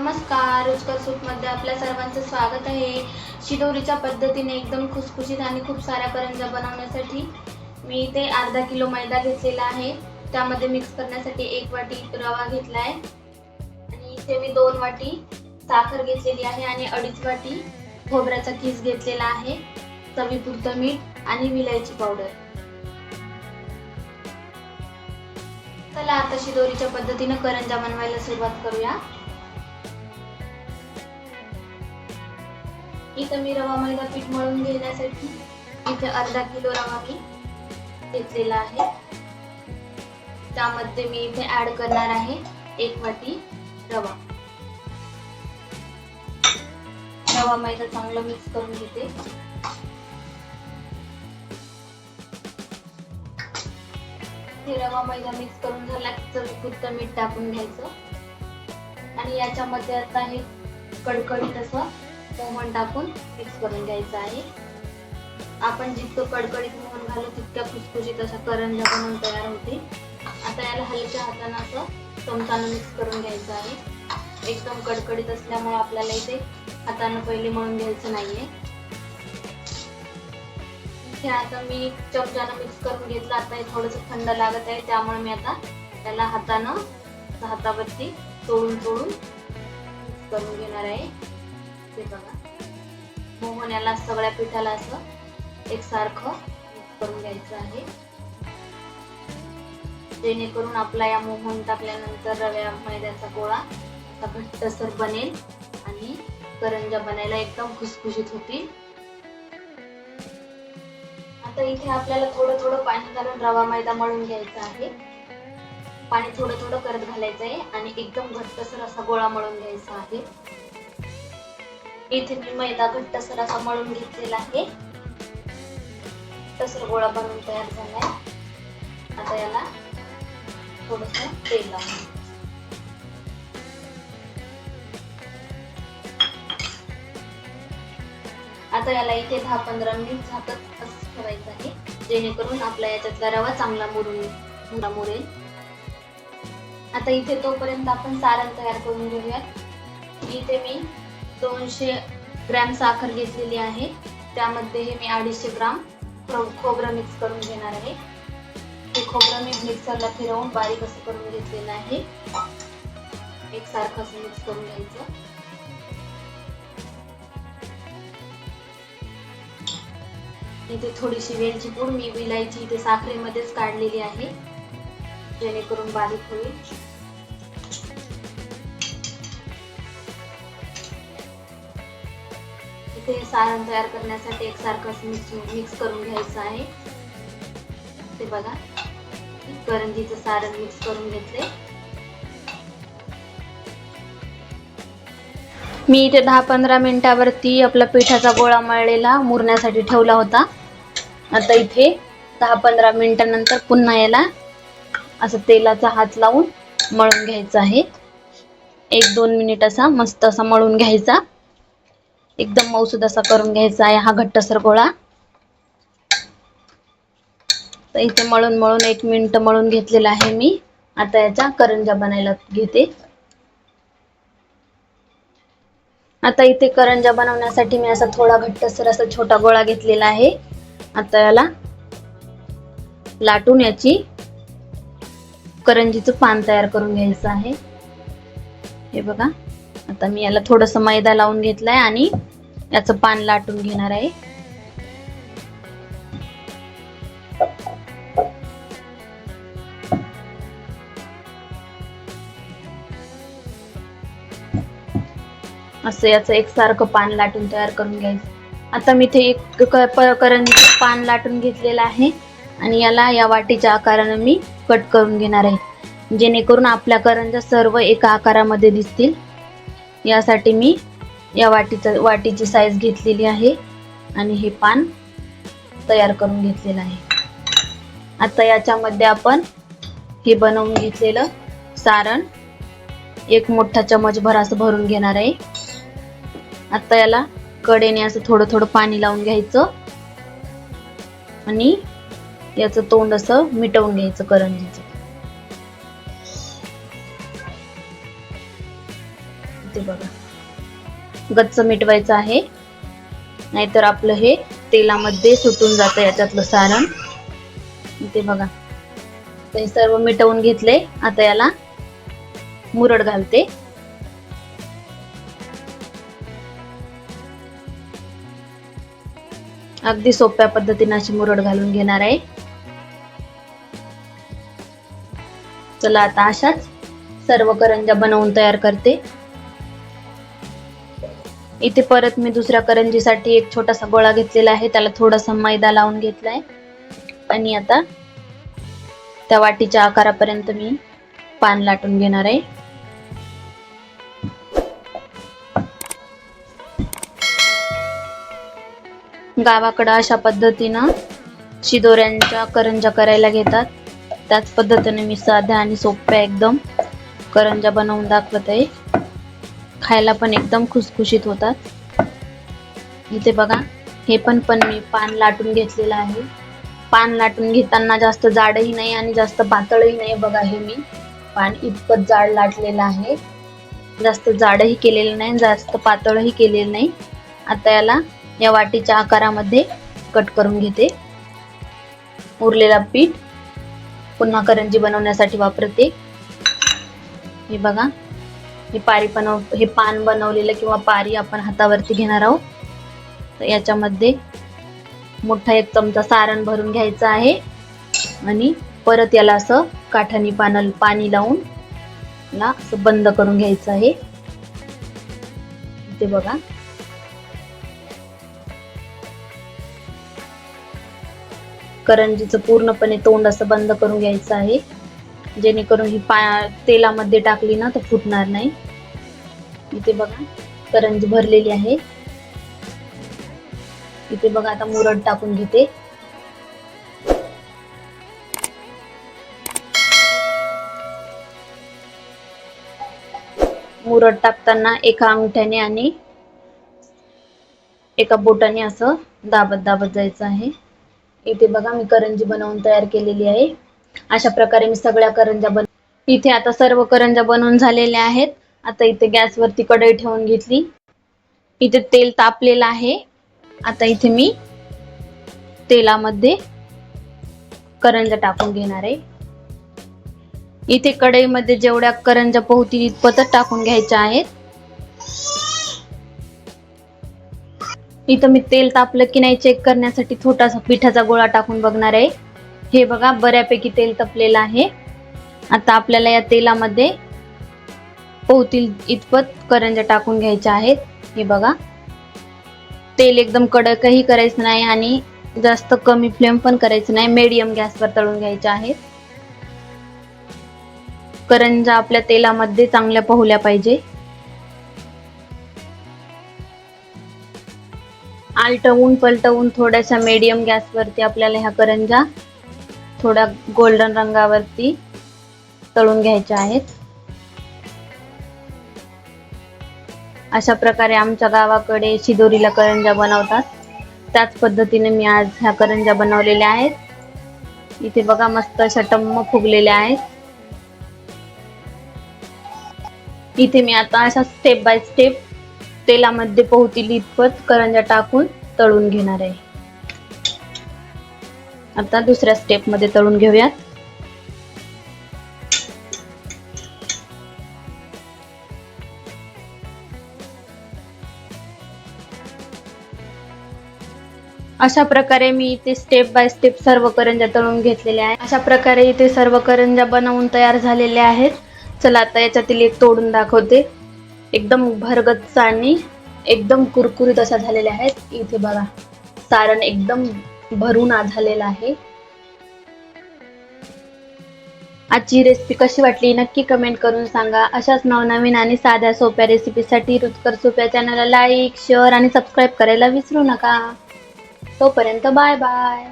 नमस्कार रुचकर सूपमध्ये आपल्या सर्वांचं स्वागत आहे. शिदोरीच्या पद्धतीने एकदम खुसखुशीत आणि खूप साऱ्या करंजा बनवण्यासाठी मी इथे अर्धा किलो मैदा घेतलेला आहे. त्यामध्ये मिक्स करण्यासाठी एक वाटी रवा घेतला आहे. आणि इथे मी दोन वाटी साखर घेतलेली आहे आणि अडीच वाटी खोबऱ्याचा किस घेतलेला आहे. चवीपुरतं मीठ आणि विलायची पावडर चला आता शिदोरीच्या पद्धतीने करंजा बनवायला सुरुवात करूया. इथं मी रवा मैदा पीठ मळून घेण्यासाठी इथे अर्धा किलो रवा मी घेतलेला आहे. त्यामध्ये मी इथे ऍड करणार आहे एक वाटी रवा. रवा मैदा चांगला मिक्स करून घेते. हे रवा मैदा मिक्स करून झाला की चवीपुरतं मीठ टाकून घ्यायचं. आणि याच्यामध्ये आता हे कडकडीत असं मोहन टाकून मिक्स करून घ्यायचं आहे. आपण जितकं कडकडीत मोहन घालू तितक्या खुसखुशीत अशा करंजा बनवून तयार होते आता याला हलक्या हातानं असं चमचानं मिक्स करून घ्यायचं आहे. एकदम कडकडीत असल्यामुळे आपल्याला इथे हातानं पहिले मळून घ्यायचं नाहीये. इथे आता मी चमचानं मिक्स करून घेतलं. आता हे थोडंसं थंड लागत आहे त्यामुळे मी आता त्याला हातानं हातावरती तोडून तोडून मिक्स करून घेणार आहे. ते बघा. मोहन याला सगळ्या पिठाला असं एकसारखं सारखं करून घ्यायचं आहे. जेणेकरून आपला या मोहन टाकल्यानंतर रव्या मैद्याचा गोळा असा घट्टसर बनेल आणि करंजा बनायला एकदम खुसखुशीत होतील. आता इथे आपल्याला थोडं थोडं पाणी घालून रवा मैदा मळून घ्यायचा आहे. पाणी थोडं थोडं करत घालायचं आहे आणि एकदम घट्टसर असा गोळा मळून घ्यायचा आहे. इथे मी मैदा घट्टसर असा मळून घेतलेला आहे. घट्टसर गोळा बनवून तयार झालाय. आता याला थोडस तेल लावून. आता याला इथे दहा पंधरा मिनिट झाकत असं ठेवायचं आहे. जेणेकरून आपला याच्यातला रवा चांगला मुरून मुरेल. आता इथे तोपर्यंत आपण सारण तयार करून घेऊयात. इथे मी दोनशे ग्रॅम साखर घेतलेली आहे. त्यामध्ये हे मी अडीचशे ग्राम खोबरं मिक्स करून घेणार आहे. हे खोबरं मी मिक्सरला फिरवून बारीक असं करून घेतलेलं आहे. एकसारखं असं मिक्स करून घ्यायचं. इथे थोडीशी वेलची पूड मी विलायची इथे साखरेमध्येच काढलेली आहे. जेणेकरून बारीक होईल. इथे सारण तयार करण्यासाठी एकसारखं मिक्स मिक्स करून घ्यायचं आहे. ते बघा. करंजीचं सारण मिक्स करून घेतले मी इथे दहा पंधरा मिनिटावरती आपला पिठाचा गोळा मळलेला मुरण्यासाठी ठेवला होता. आता इथे दहा पंधरा मिनिटानंतर पुन्हा याला असं तेलाचा हात लावून मळून घ्यायचा आहे. एक दोन मिनिट असा मस्त असा मळून घ्यायचा. एकदम मऊसूद असा करून घ्यायचा आहे हा घट्टसर गोळा. तर इथे मळून मळून एक मिनिट मळून घेतलेला आहे मी. आता याच्या करंजा बनायला घेते. आता इथे करंजा बनवण्यासाठी मी असा थोडा घट्टसर असा छोटा गोळा घेतलेला आहे. आता याला लाटून याची करंजीचं पान तयार करून घ्यायचं आहे. हे बघा. आता मी याला थोडस मैदा लावून घेतलाय आणि याचं पान लाटून घेणार आहे. असं याचं एकसारखं पान लाटून तयार करून घ्यायचं. आता मी इथे एक करंजीचं पान लाटून घेतलेलं आहे. आणि याला या वाटीच्या आकारानं मी कट करून घेणार आहे. जेणेकरून आपल्या करंजा सर्व एका आकारामध्ये दिसतील. यासाठी मी या वाटीचं वाटीची साईज घेतलेली आहे. आणि हे पान तयार करून घेतलेलं आहे. आता याच्यामध्ये आपण हे बनवून घेतलेलं सारण एक मोठा चमचभर असं भरून घेणार आहे. आता याला कडेने असं थोडं थोडं पाणी लावून घ्यायचं. आणि याचं तोंड असं मिटवून घ्यायचं करंजीचं. गच्च मिटवायचं आहे. नाहीतर आपलं हे तेलामध्ये सुटून जातं याच्यातलं सारण. ते बघा. ते सर्व मिटवून घेतले. आता याला मुरड घालते. अगदी सोप्या पद्धतीने अशी मुरड घालून घेणार आहे. चला आता अशाच सर्व करंजा बनवून तयार करते. इथे परत मी दुसऱ्या करंजीसाठी एक छोटासा गोळा घेतलेला आहे. त्याला थोडासा मैदा लावून घेतलाय. आणि आता त्या वाटीच्या आकारापर्यंत मी पान लाटून घेणार आहे. गावाकडं अशा पद्धतीनं शिदोऱ्यांच्या करंजा करायला घेतात. त्याच पद्धतीने मी साध्या आणि सोप्या एकदम करंजा बनवून दाखवत आहे. खायला पण एकदम खुसखुशीत होतात. इथे बघा हे पण पण मी पान लाटून घेतलेलं आहे. पान लाटून घेताना जास्त जाडही नाही आणि जास्त पातळही नाही बघा हे मी. पान इतपत जाड लाटलेलं आहे. जास्त जाडही केलेलं नाही जास्त पातळही केलेलं नाही. आता याला या वाटीच्या आकारामध्ये कट करून घेते. उरलेला पीठ पुन्हा करंजी बनवण्यासाठी वापरते. हे बघा हे पारी बनव हे पान बनवलेलं किंवा पारी आपण हातावरती घेणार आहोत. तर याच्यामध्ये मोठा एक चमचा सारण भरून घ्यायचा आहे. आणि परत याला असं काठानी पान पाणी लावून याला असं बंद करून घ्यायचं आहे. ते बघा. करंजीचं पूर्णपणे तोंड असं बंद करून घ्यायचं आहे. जेणेकरून ही पा तेलामध्ये टाकली ना तर फुटणार नाही. इथे बघा करंजी भरलेली आहे. इथे बघा आता मुरड टाकून घेते. मुरड टाकताना एका अंगठ्याने आणि एका बोटाने असं दाबत दाबत जायचं आहे. इथे बघा मी करंजी बनवून तयार केलेली आहे. अशा प्रकारे मी सगळ्या करंजा बन इथे आता सर्व करंजा बनवून झालेल्या आहेत. आता इथे गॅसवरती कढई ठेवून घेतली. इथे तेल तापलेलं आहे. आता इथे मी तेलामध्ये करंजा टाकून घेणार आहे. इथे कढईमध्ये जेवढ्या करंजा पोहतील इतपतच टाकून घ्यायच्या आहेत. इथं मी तेल तापलं की नाही चेक करण्यासाठी छोटासा पिठाचा गोळा टाकून बघणार आहे. हे बघा बऱ्यापैकी तेल तपलेलं आहे. आता आपल्याला या तेलामध्ये पोहतील इतपत करंजा टाकून घ्यायच्या आहेत. हे बघा. तेल एकदम कडकही करायचं नाही आणि जास्त कमी फ्लेम पण करायचं नाही. मीडियम गॅसवर तळून घ्यायचे आहेत. करंजा आपल्या तेलामध्ये चांगल्या पोहल्या पाहिजे. आलटवून पलटवून थोड्याशा मीडियम गॅसवरती आपल्याला ह्या करंजा थोड्या गोल्डन रंगावरती तळून घ्यायच्या आहेत. अशा प्रकारे आमच्या गावाकडे शिदोरीला करंजा बनवतात. त्याच पद्धतीने मी आज ह्या करंजा बनवलेल्या आहेत. इथे बघा मस्त अशा टम्म फुगलेल्या आहेत. इथे मी आता अशा स्टेप बाय स्टेप तेलामध्ये पोहतील इतपत करंजा टाकून तळून घेणार आहे. आता दुसऱ्या स्टेपमध्ये तळून घेऊयात. अशा प्रकारे मी इथे स्टेप बाय स्टेप सर्व करंजा तळून घेतलेल्या आहेत. अशा प्रकारे इथे सर्व करंजा बनवून तयार झालेल्या आहेत. चला आता याच्यातील एक तोडून दाखवते. एकदम भरगच्च आणि एकदम कुरकुरीत अशा झालेल्या आहेत. इथे बघा सारण एकदम भरून आ झालेलं आहे. आजची रेसिपी कशी वाटली नक्की कमेंट करून सांगा. अशाच नवनवीन आणि साध्या सोप्या रेसिपीसाठी रुचकर सोप्या चॅनलला लाईक शेअर आणि सबस्क्राईब करायला विसरू नका. तोपर्यंत बाय बाय